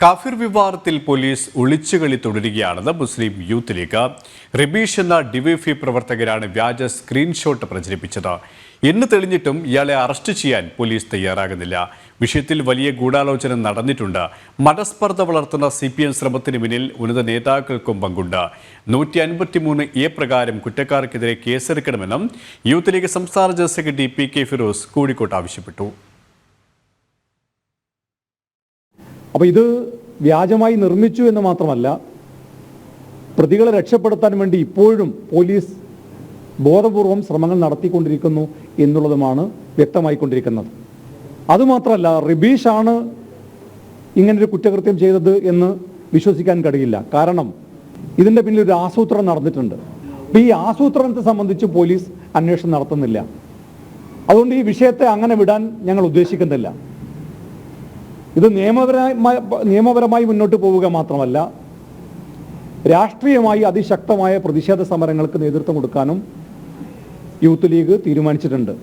കാഫിർ വിവാദത്തിൽ പോലീസ് ഒളിച്ചുകളി തുടരുകയാണെന്ന് മുസ്ലിം യൂത്ത് ലീഗ്. റിബീഷ് എന്ന ഡിവൈഫി പ്രവർത്തകരാണ് വ്യാജ സ്ക്രീൻഷോട്ട് പ്രചരിപ്പിച്ചത്. എന്ന് തെളിഞ്ഞിട്ടും ഇയാളെ അറസ്റ്റ് ചെയ്യാൻ പോലീസ് തയ്യാറാകുന്നില്ല. വിഷയത്തിൽ വലിയ ഗൂഢാലോചന നടന്നിട്ടുണ്ട്. മതസ്പർദ്ധ വളർത്തുന്ന സി പി എം ശ്രമത്തിന് പിന്നിൽ ഉന്നത നേതാക്കൾക്കും പങ്കുണ്ട്. നൂറ്റി അൻപത്തിമൂന്ന് എ പ്രകാരം കുറ്റക്കാർക്കെതിരെ കേസെടുക്കണമെന്നും യൂത്ത് ലീഗ് സംസ്ഥാന general secretary P K Firoz കോഴിക്കോട്ട് ആവശ്യപ്പെട്ടു. അപ്പോൾ ഇത് വ്യാജമായി നിർമ്മിച്ചു എന്ന് മാത്രമല്ല പ്രതികളെ രക്ഷപ്പെടുത്താൻ വേണ്ടി ഇപ്പോഴും പോലീസ് ബോധപൂർവം ശ്രമങ്ങൾ നടത്തിക്കൊണ്ടിരിക്കുന്നു എന്നുള്ളതുമാണ് വ്യക്തമായിക്കൊണ്ടിരിക്കുന്നത്. അതുമാത്രമല്ല റിബീഷാണ് ഇങ്ങനൊരു കുറ്റകൃത്യം ചെയ്തത് എന്ന് വിശ്വസിക്കാൻ കഴിയില്ല. കാരണം ഇതിന്റെ പിന്നിൽ ഒരു ആസൂത്രണം നടന്നിട്ടുണ്ട്. അപ്പോൾ ഈ ആസൂത്രണത്തെ സംബന്ധിച്ച് പോലീസ് അന്വേഷണം നടത്തുന്നില്ല. അതുകൊണ്ട് ഈ വിഷയത്തെ അങ്ങനെ വിടാൻ ഞങ്ങൾ ഉദ്ദേശിക്കുന്നില്ല. ഇത് നിയമപരമായി നിയമപരമായി മുന്നോട്ട് പോവുക മാത്രമല്ല രാഷ്ട്രീയമായി അതിശക്തമായ പ്രതിഷേധ സമരങ്ങൾക്ക് നേതൃത്വം കൊടുക്കാനും യൂത്ത് ലീഗ് തീരുമാനിച്ചിട്ടുണ്ട്.